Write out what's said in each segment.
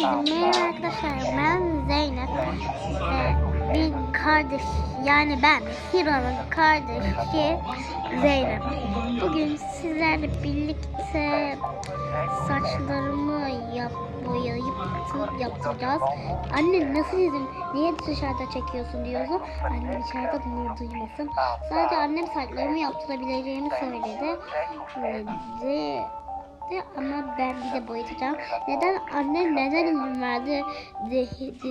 Merhaba arkadaşlar. Ben Zeynep. Ve bir kardeş yani ben Hiro'nun kardeşi Zeynep. Bugün sizlerle birlikte saçlarımı yap, boyayıp yaptıracağız. Anne nasıl izin? Niye dışarıda çekiyorsun diyordu. Annem içeride bunu duymasın. Sadece annem saçlarımı yaptırabileceğimi söyledi. Ve de ama ben bir de boyatacağım. Neden anne neden izin verdi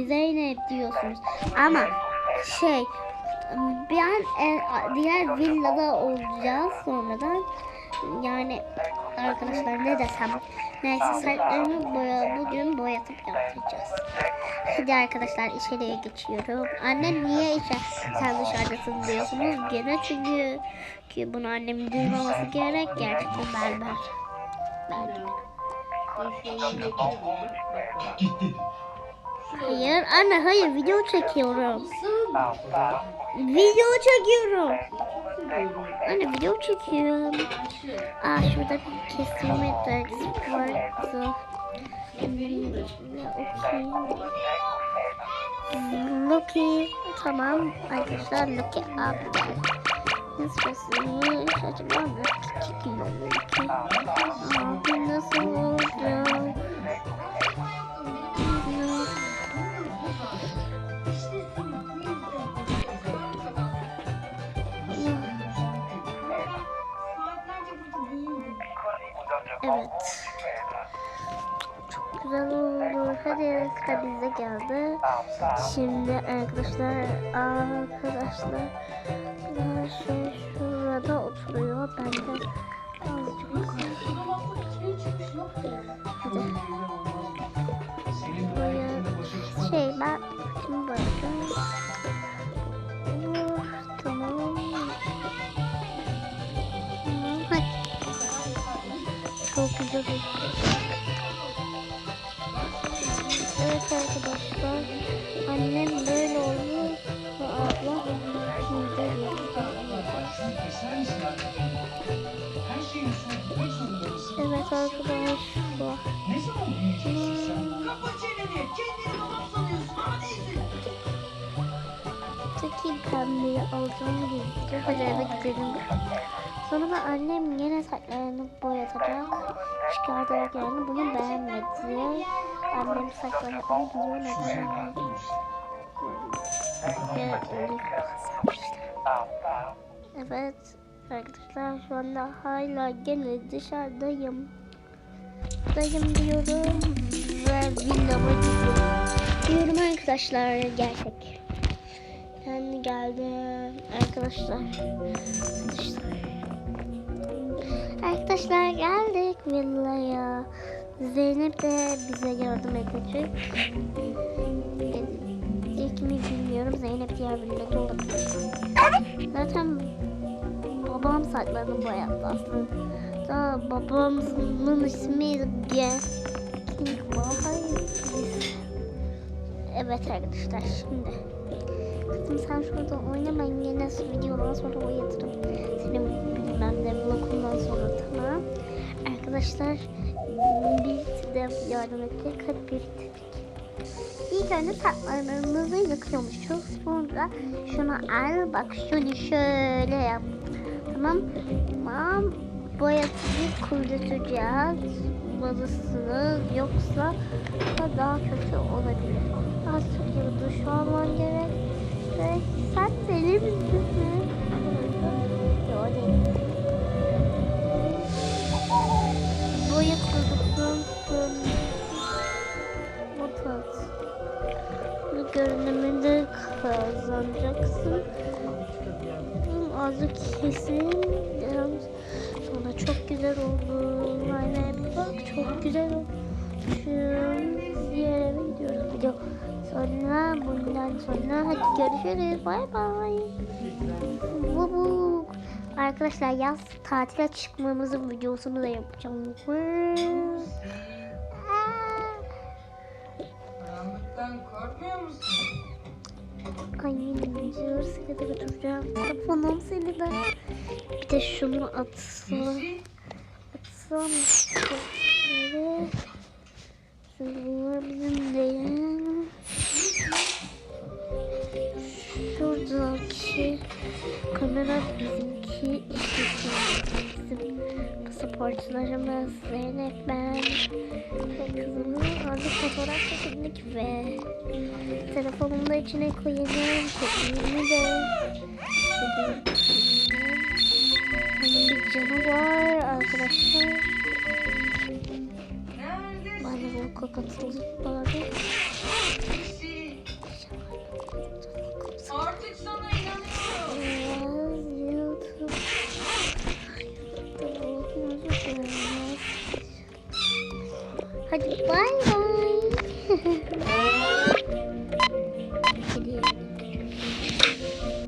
Zeynep diyorsunuz. Ama şey ben diğer villada olacağız sonradan. Yani arkadaşlar ne desem. Neyse saçlarımı boya, bugün boyatıp yaptıracağız. Hadi arkadaşlar içeriye geçiyorum. Anne niye içe sen dışarıdasın diyorsunuz. Gene çünkü ki bunu annemin duymaması gerek. Gerçekten berber. Hayır anne hayır video çekiyorum. Video çekiyorum. Anne video çekiyorum. Aa şurada bir kesime dersi vardı. Lucky. Tamam arkadaşlar Lucky abi. Evet. Çok güzel oldu. Hadi sıra geldi. Şimdi arkadaşlar arkadaşlar şey şurada oturuyor. Ben de azıcık Hadi. Şey ben şimdi Tamam. Tamam. Hadi. Çok güzel Annem böyle olmuş. Ve abla yapacak. Evet arkadaşlar. Kapa çeneni. Kendini babam sanıyorsun pembeyi alacağım gözüküyor. Hadi gidelim. Sonra da annem yine saçlarını boyatacak. Çıkartarak yani bugün beğenmedi. Annem yapmayı biliyor neden. Evet arkadaşlar şu anda hala gene dışarıdayım. Dayım diyorum ve villama gidiyorum. Diyorum arkadaşlar gerçek. Ben geldim arkadaşlar. Arkadaşlar. Arkadaşlar geldik villaya. Zeynep de bize yardım edecek. İlk mi bilmiyorum. Zeynep diğer villada olabilir. Zaten babam saçlarını boyattı aslında. Babamın ismi Bahay. Evet arkadaşlar şimdi. Kızım sen şurada oyna ben yine videodan sonra uyatırım. Senin bilmem ne vlogundan sonra tamam. Arkadaşlar de yardım edecek. Hadi bir İlk önce saçlarımızı yıkıyormuşuz. Sonra şunu al bak şunu şöyle yap. Tamam. Tamam. Boyasını kurutacağız. Bazısını yoksa daha kötü olabilir. Az çok duş alman gerek. Ve sen deli misin? Yok değil. Bu görünümünü kazanacaksın. Azı kesin. Sonra çok güzel oldu. Bir bak çok güzel oldu. Diğer eve gidiyoruz. Video sonra bundan sonra hadi görüşürüz. Bay bay. Bu bu. Arkadaşlar yaz tatile çıkmamızın videosunu da yapacağım. Karanlıktan korkmuyor musun? Ay diyor seni de götüreceğim. Telefonum seni de. Bir de şunu atsam. Atsam. Kamera bizimki bizim pasaportlarımız Zeynep ben ve kızımın orada fotoğraf çekildik ve telefonumu da içine koyalım köpeğimi de Onun bir canı var arkadaşlar. De bu katıldık bari. Bye.